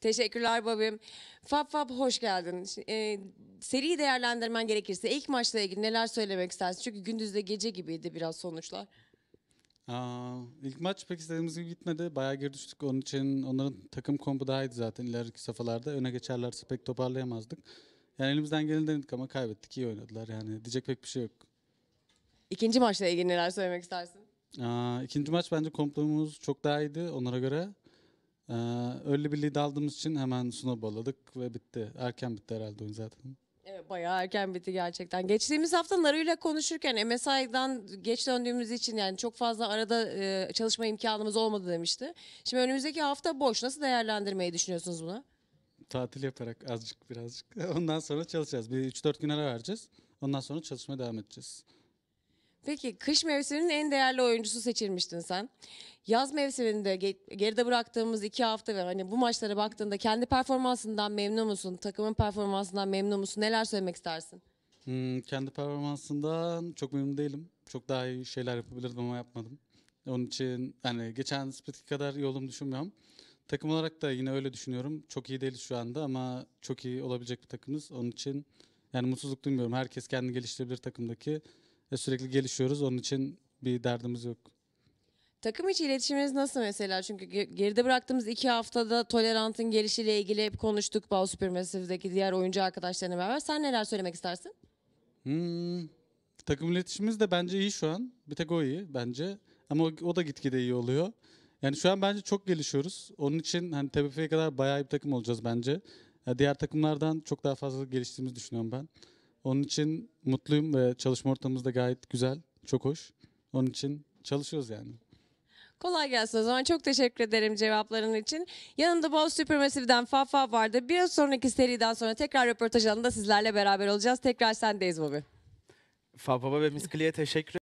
Teşekkürler Babim. Fab Fab hoş geldin. Şi- E, seriyi değerlendirmen gerekirse ilk maçla ilgili neler söylemek istersin? Çünkü gündüzde gece gibiydi biraz sonuçlar. Aa, ilk maç pek istediğimiz gibi gitmedi. Bayağı geri düştük. Onun için onların takım kompu daha iyiydi zaten ileriki safhalarda. Öne geçerlerse pek toparlayamazdık. Yani elimizden geleni denedik ama kaybettik. İyi oynadılar yani. Diyecek pek bir şey yok. İkinci maçla ilgili neler söylemek istersin? Aa, ikinci maç bence komplomuz çok daha iyiydi onlara göre. Ee, öyle bir lead aldığımız için hemen snowball'ladık ve bitti. Erken bitti herhalde oyun zaten. Evet, bayağı erken bitti gerçekten. Geçtiğimiz hafta Naru'yla konuşurken MSI'dan geç döndüğümüz için yani çok fazla arada e, çalışma imkanımız olmadı demişti. Şimdi önümüzdeki hafta boş. Nasıl değerlendirmeyi düşünüyorsunuz bunu? Tatil yaparak azıcık birazcık. Ondan sonra çalışacağız. Bir 3-4 gün ara vereceğiz. Ondan sonra çalışmaya devam edeceğiz. Peki kış mevsiminin en değerli oyuncusu seçilmiştin sen. Yaz mevsiminde ge- geride bıraktığımız iki hafta ve hani bu maçlara baktığında kendi performansından memnun musun? Takımın performansından memnun musun? Neler söylemek istersin? Hmm, kendi performansından çok memnun değilim. Çok daha iyi şeyler yapabilirdim ama yapmadım. Onun için hani geçen split'ki kadar iyi olduğumu düşünmüyorum. Takım olarak da yine öyle düşünüyorum. Çok iyi değiliz şu anda ama çok iyi olabilecek bir takımız. Onun için yani mutsuzluk duymuyorum. Herkes kendini geliştirebilir takımdaki. Ve sürekli gelişiyoruz. Onun için bir derdimiz yok. Takım içi iletişiminiz nasıl mesela? Çünkü ge- geride bıraktığımız iki haftada Tolerant'ın gelişiyle ilgili hep konuştuk. Bal Supermassive'deki diğer oyuncu arkadaşlarına beraber. Sen neler söylemek istersin? Hmm, takım iletişimimiz de bence iyi şu an. Bir tek o iyi bence. Ama o, o da gitgide iyi oluyor. Yani şu an bence çok gelişiyoruz. Onun için hani TBF'ye kadar bayağı bir takım olacağız bence. Ya diğer takımlardan çok daha fazla geliştiğimizi düşünüyorum ben. Onun için mutluyum ve çalışma ortamımız da gayet güzel, çok hoş. Onun için çalışıyoruz yani. Kolay gelsin o zaman. Çok teşekkür ederim cevapların için. Yanımda Bal Supermassive'den Fafa vardı. Biraz sonraki seriden sonra tekrar röportaj alanında sizlerle beraber olacağız. Tekrar sendeyiz Bobby. Fababa ve Miskli'ye teşekkür